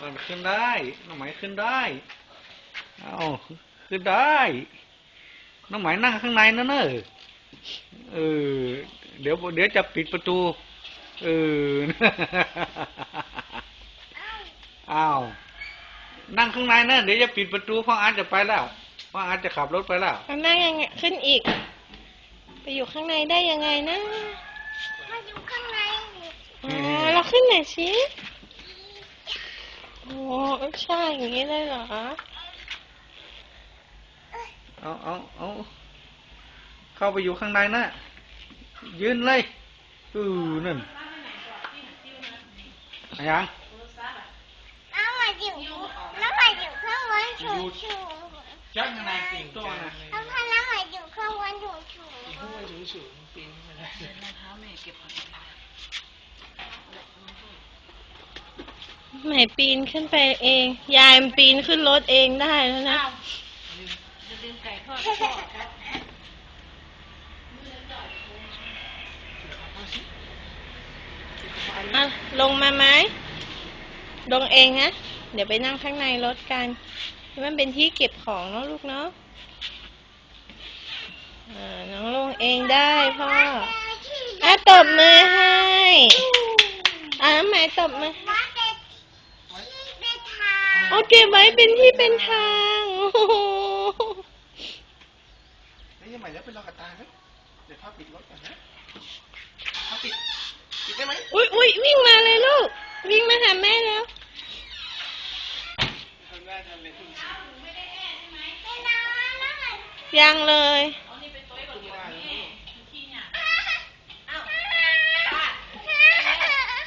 มันขึ้นได้น้องไหมขึ้นได้ เอาขึ้นได้น้องไหมนั่งข้างในนั่นเนอะเออ เดี๋ยวเดี๋ยวจะปิดประตู เอออ้าวนั่งข้างในนะเดี๋ยวจะปิดประตูพ่ออาร์ตจะไปแล้วพ่ออาร์ตจะขับรถไปแล้วมันนั่งยังไงขึ้นอีก ไปอยู่ข้างในได้ยังไงนะ มาอยู่ข้างใน อ๋อเรา ขึ้นหน่อยสิโอ้ใช่อย่างนี้เลยเหรอ เอาเอาเอาเข้าไปอยู่ข้างในนะยืนเลยอือนั่นอะไรยังแล้วมาอยู่แล้วมาอยู่ข้างบนถูถูยักข้างในสิงตัวนะแล้วพอแล้วมาอยู่ข้างบนถูถูไหนปีนขึ้นไปเอง ยายมันปีนขึ้นรถเองได้แล้วนะอะลงมาไหม ลงเองฮะเดี๋ยวไปนั่งข้างในรถกันมันเป็นที่เก็บของเนาะลูกเนาะอ่าน้องลงเองได้พ่ออะตบมือให้ อะน้ำไหมตบมือว่าเป็นที่เป็น ทางโอเก็บไว้เป็นที่เป็นทางโอ้โหนี่ยังไงแล้วเป็นรอกระตายไหมเดี๋ยวพ่อปิดรถก่อนนะพ่อปิด ปิดได้ไหมอุ้ยอุ้ยวิ่งมาเลยลูก วิ่งมาหาแม่แล้วทำได้ทำเลยคุณเป็นน้ำแล้วมันยังเลย